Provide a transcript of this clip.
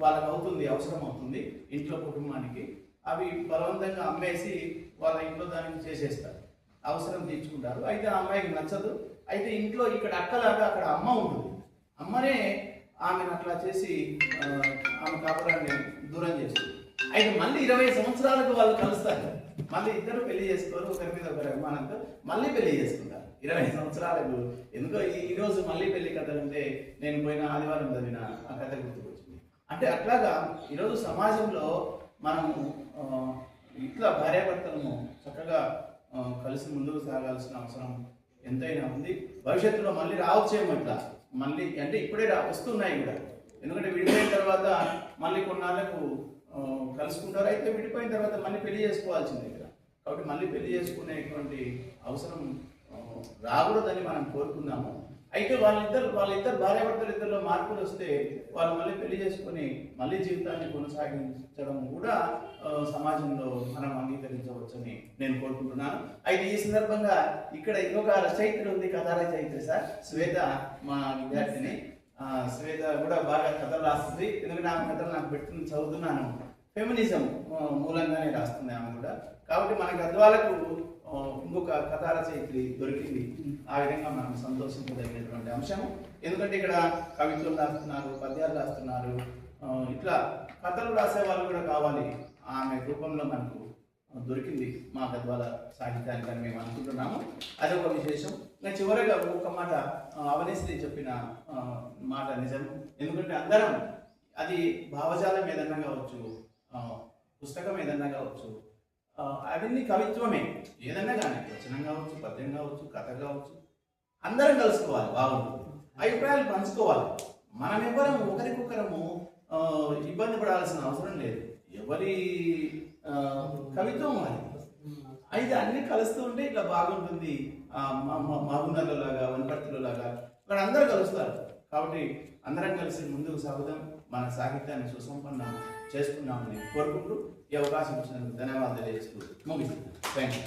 వాళ్ళకి అవుతుంది అవసరం అవుతుంది ఇంట్లో కుటుంబానికి. అవి బలవంతంగా అమ్మేసి వాళ్ళ ఇంట్లో దానికి చేసేస్తారు. అవసరం తీర్చుకుంటారు. అయితే ఆ అమ్మాయికి నచ్చదు. అయితే ఇంట్లో ఇక్కడ అక్కలాగా అక్కడ అమ్మ ఉంటుంది అమ్మనే ఆమెను అట్లా చేసి ఆమె కాపురాన్ని దూరం చేస్తుంది. అయితే మళ్ళీ ఇరవై సంవత్సరాలకు వాళ్ళు కలుస్తారు. మళ్ళీ ఇద్దరు పెళ్ళి చేసుకోరు ఒకరి మీద ఒకరి అభిమానంతో మళ్ళీ పెళ్ళి చేసుకుంటారు. ఇరవై సంవత్సరాలకు. ఎందుకో ఈ- రోజు మళ్ళీ పెళ్ళి కథలు ఉంటే నేను పోయిన ఆదివారం చదివిన ఆ కథ గుర్తుకొచ్చింది. అంటే అట్లాగా ఈరోజు సమాజంలో మనము ఇట్లా భార్యాభర్తలను చక్కగా కలిసి ముందుకు సాగాల్సిన అవసరం ఎంతైనా ఉంది. భవిష్యత్తులో మళ్ళీ రావచ్చేమో ఇట్లా. మళ్ళీ అంటే ఇప్పుడే రా వస్తున్నాయి కూడా. ఎందుకంటే విడిపోయిన తర్వాత మళ్ళీ కొన్నాళ్ళకు కలుసుకుంటారు. అయితే విడిపోయిన తర్వాత మళ్ళీ పెళ్ళి చేసుకోవాల్సిందే కదా కాబట్టి మళ్ళీ పెళ్ళి చేసుకునేటువంటి అవసరం రాకూడదని మనం కోరుకుందాము. అయితే వాళ్ళిద్దరు వాళ్ళిద్దరు భార్యాభర్తలు ఇద్దరిలో మార్పులు వస్తే వాళ్ళు మళ్ళీ పెళ్ళి చేసుకొని మళ్ళీ జీవితాన్ని కొనసాగించడం కూడా సమాజంలో మనం అంగీకరించవచ్చని నేను కోరుకుంటున్నాను. అయితే ఈ సందర్భంగా ఇక్కడ ఇంకొక రచయిత్రి ఉంది కథా రచయిత్రి సార్ శ్వేత మా విద్యార్థిని. శ్వేత కూడా బాగా కథలు రాస్తుంది ఎందుకంటే ఆమె కథలు నాకు పెట్టుకుని చదువుతున్నాను. ఫెమినిజం మూలంగానే రాస్తుంది ఆమె కూడా. కాబట్టి మన గద్వాలకు ఇంకొక కథా రచయిత్రి దొరికింది. ఆ విధంగా మనం సంతోషించదగినటువంటి అంశం ఎందుకంటే ఇక్కడ కవిత్వం రాస్తున్నారు పద్యాలు రాస్తున్నారు ఇట్లా కథలు రాసే వాళ్ళు కూడా కావాలి. ఆమె రూపంలో మనకు దొరికింది మా గద్వాల సాహిత్యానికి అని మేము అనుకుంటున్నాము. అది ఒక విశేషం. ఇంకా చివరగా ఒక మాట ఆ, అవనీశ్రీ చెప్పిన మాట నిజం ఎందుకంటే అందరం అది భావజాలం ఏదన్నా కావచ్చు పుస్తకం ఏదన్నా కావచ్చు. అవన్నీ కవిత్వమే. ఏదన్నా కానీ వచనం కావచ్చు పద్యం కావచ్చు కథ కావచ్చు అందరం కలుసుకోవాలి బాగుంటుంది. అభిప్రాయాలు పంచుకోవాలి. మనం ఎవరం ఒకరికొకరము ఇబ్బంది పడాల్సిన అవసరం లేదు. ఎవరి కవిత్వం అది. అయితే అన్ని కలుస్తూ ఉంటే ఇట్లా బాగుంటుంది. మహబూబ్నగర్ లాగా వనపర్తిలో లాగా అందరూ కలుస్తారు. కాబట్టి అందరం కలిసి ముందుకు సాగుదాం. మన సాహిత్యాన్ని సుసంపన్నం చేసుకున్నామని కోరుకుంటూ ఈ అవకాశం ఇచ్చినందుకు ధన్యవాదాలు తెలియజేస్తూ ముగిస్తున్నాను. Thank you